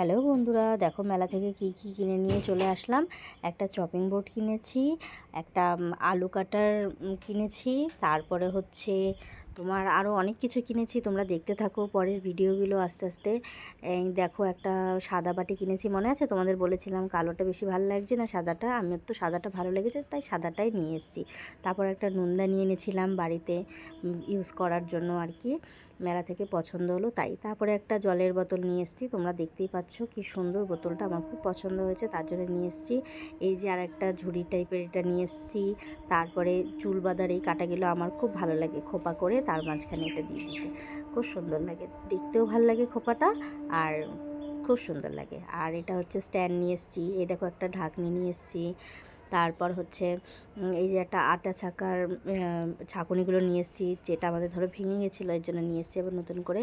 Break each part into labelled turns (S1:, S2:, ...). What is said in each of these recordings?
S1: Hello বন্ধুরা, দেখো মেলা থেকে কি কি কিনে নিয়ে চলে আসলাম। একটা চপিং বোর্ড কিনেছি, একটা আলু কাটার কিনেছি, তারপরে হচ্ছে তোমার আরও অনেক কিছু কিনেছি, তোমরা দেখতে থাকো পরের ভিডিওগুলো আস্তে আস্তে। দেখো একটা সাদা বাটি কিনেছি, মনে আছে? তোমাদের বলেছিলাম কালোটা বেশি ভালো লাগছে না সাদাটা? আমার তো সাদাটা ভালো লেগেছে, তাই সাদাটাই নিয়ে এসেছি। তারপর একটা নুনদা নিয়ে এনেছিলাম বাড়িতে ইউজ করার জন্য আর কি। মেলা থেকে পছন্দ হলো তাই। তারপরে একটা জলের বোতল নিয়ে এসেছি। তোমরা দেখতেই পাচ্ছ কি সুন্দর বোতলটা আমার খুব পছন্দ হয়েছে, তার জন্য নিয়ে এসেছি। এই যে আর একটা ঝুড়ি টাইপের এটা নিয়ে এসেছি। তারপরে চুল বাঁধার এই কাটাগুলো আমার খুব ভালো লাগে খোপা করে, তার মাঝখানে এটা দিয়ে দিতে। খুব সুন্দর লাগে, দেখতেও ভালো লাগে খোপাটা আর খুব সুন্দর লাগে। আর এটা হচ্ছে স্ট্যান্ড নিয়ে এসেছি। এই দেখো একটা ঢাকনি নিয়ে এসেছি। তারপর হচ্ছে এই যে একটা আটা ছাকার ছাকুনিগুলো নিয়ে এসেছি, যেটা আমাদের ধরো ভেঙে গেছিল, এর জন্য নিয়ে এসেছি আবার নতুন করে।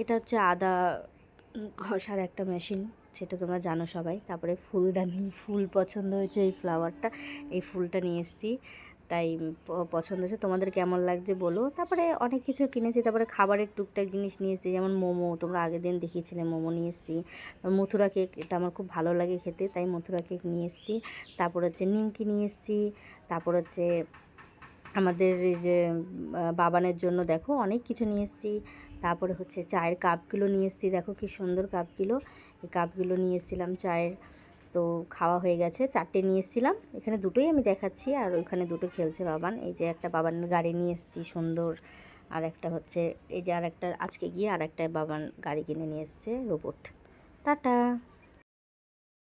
S1: এটা হচ্ছে আদা ঘষার একটা মেশিন সেটা তোমরা জানো সবাই। তারপরে ফুলদানি, ফুল পছন্দ হয়েছে এই ফ্লাওয়ারটা এই ফুলটা নিয়ে এসেছি। তাই পছন্দ হয়েছে। তোমাদের কেমন লাগছে বলো। তারপরে অনেক কিছু কিনেছি। তারপরে খাবারের টুকটাক জিনিস নিয়ে এসেছি। যেমন মোমো, তোমরা আগের দিন দেখিয়েছিলে মোমো নিয়ে এসেছি। মথুরা কেক, এটা আমার খুব ভালো লাগে খেতে, তাই মথুরা কেক নিয়ে এসেছি। তারপর হচ্ছে নিমকি নিয়ে এসেছি। তারপর হচ্ছে আমাদের এই যে বাবানের জন্য দেখো অনেক কিছু নিয়ে এসেছি। তারপরে হচ্ছে চায়ের কাপগুলো নিয়ে এসেছি। দেখো কি সুন্দর কাপগুলো। এই কাপগুলো নিয়ে এসেছিলাম চায়ের। তো খাওয়া হয়ে গেছে, চারটে নিয়ে এসেছিলাম। এখানে দুটোই আমি দেখাচ্ছি আর ওইখানে দুটো খেলছে বাবান। এই যে একটা বাবান গাড়ি নিয়ে এসেছি সুন্দর, আর একটা হচ্ছে এই যে আর একটা আজকে গিয়ে আর একটা বাবান গাড়ি কিনে নিয়ে এসছে রোবট। টাটা!